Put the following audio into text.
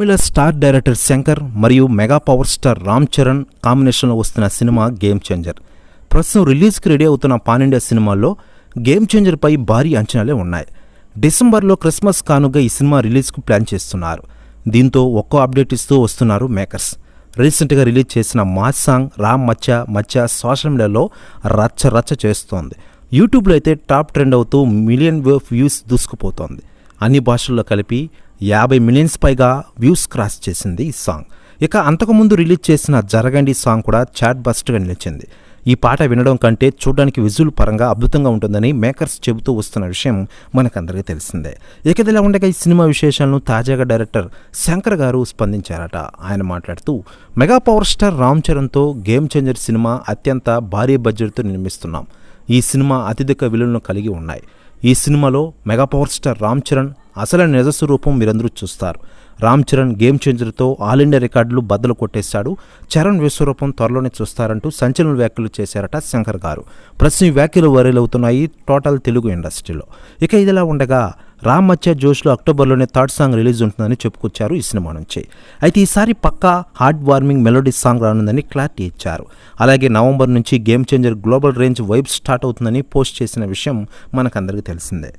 తమిళ star director Shankar మరియు mega power star Ram Charan కాంబినేషన్లో వస్తున్న సినిమా గేమ్ చేంజర్ ప్రస్తుతం రిలీజ్కి రెడీ అవుతున్న పానిండియా సినిమాల్లో గేమ్ చేంజర్పై భారీ అంచనాలే ఉన్నాయి. డిసెంబర్లో క్రిస్మస్ కానుగా ఈ సినిమా రిలీజ్కు ప్లాన్ చేస్తున్నారు. దీంతో ఒక్కో అప్డేట్ ఇస్తూ వస్తున్నారు మేకర్స్. రీసెంట్గా రిలీజ్ చేసిన మాస్ సాంగ్ రామ్ మచ్చ మచ్చ సోషల్ మీడియాలో రచ్చ రచ్చ చేస్తోంది. యూట్యూబ్లో అయితే టాప్ ట్రెండ్ అవుతూ మిలియన్ వ్యూస్ దూసుకుపోతోంది. అన్ని భాషల్లో కలిపి యాభై మిలియన్స్ పైగా వ్యూస్ క్రాస్ చేసింది ఈ సాంగ్. ఇక అంతకుముందు రిలీజ్ చేసిన జరగండి సాంగ్ కూడా చాట్ బస్ట్గా నిలిచింది. ఈ పాట వినడం కంటే చూడడానికి విజువల్ పరంగా అద్భుతంగా ఉంటుందని మేకర్స్ చెబుతూ వస్తున్న విషయం మనకందరికీ తెలిసిందే. ఇక ఇలా ఉండగా ఈ సినిమా విశేషాలను తాజాగా డైరెక్టర్ శంకర్ గారు స్పందించారట. ఆయన మాట్లాడుతూ మెగా పవర్ స్టార్ రామ్ చరణ్తో గేమ్ చేంజర్ సినిమా అత్యంత భారీ బడ్జెట్తో నిర్మిస్తున్నాం. ఈ సినిమా అత్యధిక విలువలను కలిగి ఉన్నాయి. ఈ సినిమాలో mega power star Ram Charan అసలైన నిజస్వరూపం మీరందరూ చూస్తారు. రామ్ చరణ్ గేమ్ చేంజర్తో ఆల్ ఇండియా రికార్డులు బద్దలు కొట్టేశాడు. చరణ్ విశ్వరూపం త్వరలోనే చూస్తారంటూ సంచలన వ్యాఖ్యలు చేశారట శంకర్ గారు. ప్రస్తుతం ఈ వ్యాఖ్యలు వైరల్ అవుతున్నాయి టోటల్ తెలుగు ఇండస్ట్రీలో. ఇక ఇదిలా ఉండగా రామ్ మత్య జోష్లో అక్టోబర్లోనే థర్డ్ సాంగ్ రిలీజ్ ఉంటుందని చెప్పుకొచ్చారు ఈ సినిమా నుంచి. అయితే ఈసారి పక్కా హార్డ్ వార్మింగ్ మెలోడీ సాంగ్ రానుందని క్లారిటీ ఇచ్చారు. అలాగే నవంబర్ నుంచి game changer global range vibe start అవుతుందని పోస్ట్ చేసిన విషయం మనకందరికీ తెలిసిందే.